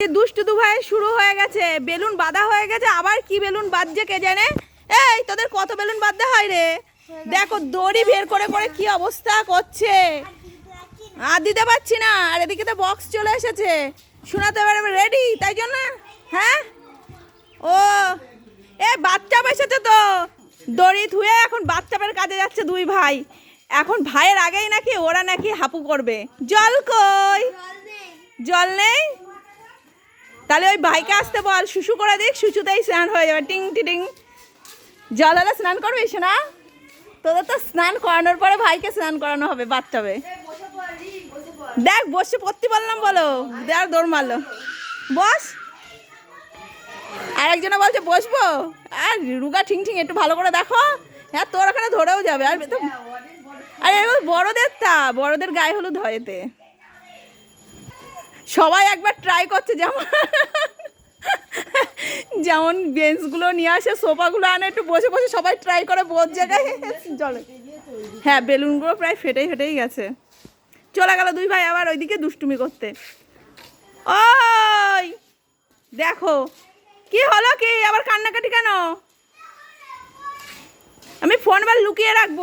এই দুষ্টু দু ভাই শুরু হয়ে গেছে। বেলুন বাঁধা হয়ে গেছে। আবার কি বেলুন বাঁধছে কে জানে? এই তোদের কত বেলুন বাঁধতে হয় রে? দেখো দড়ি বের করে করে কি অবস্থা করছে। আর দিতে পারছি না। আর এদিকে তো বক্স চলে এসেছে। শোনাতে পারবে রেডি তাই জন্য? হ্যাঁ? ও এ বাচ্চা এসেছে তো। দড়ি ধুয়ে এখন বাচ্চাপের কাজে যাচ্ছে দুই ভাই। এখন ভাইয়ের আগেই নাকি ওরা নাকি হাপু করবে। জল কই? জল নেই? তাহলে ওই ভাইকে আসতে বল, শুশু করে দিক শুশুতেই স্নান হয়ে যাবে। টিং টিং জল হলে স্নান করবি না তোদের তো স্নান করানোর পরে ভাইকে স্নান করানো হবে বাচ্চাবে দেখ, বসে পড়তে বললাম বলো, দেখ, দৌড় মারলো। বস। আর একজনে বলছে, বসবো? আর রুগা ঠিং ঠিং, একটু ভালো করে দেখো। হ্যাঁ তোর ওখানে ধরেও যাবে। আর আরে বড়দের তা, বড়দের গায়ে হলুদ হয় এতে। সবাই একবার ট্রাই করছে, যেমন যেমন বেঞ্চগুলো নিয়ে আসে, সোফাগুলো আনে, একটু বসে বসে সবাই ট্রাই করে বোধ জায়গায়। জলে হ্যাঁ বেলুনগুলো প্রায় ফেটেই ফেটেই গেছে। চলে গেল দুই ভাই আবার ওইদিকে দুষ্টুমি করতে। ওই! দেখো, কি হলো কি? আবার কান্নাকাটি কেন? আমি ফোন বার লুকিয়ে রাখব।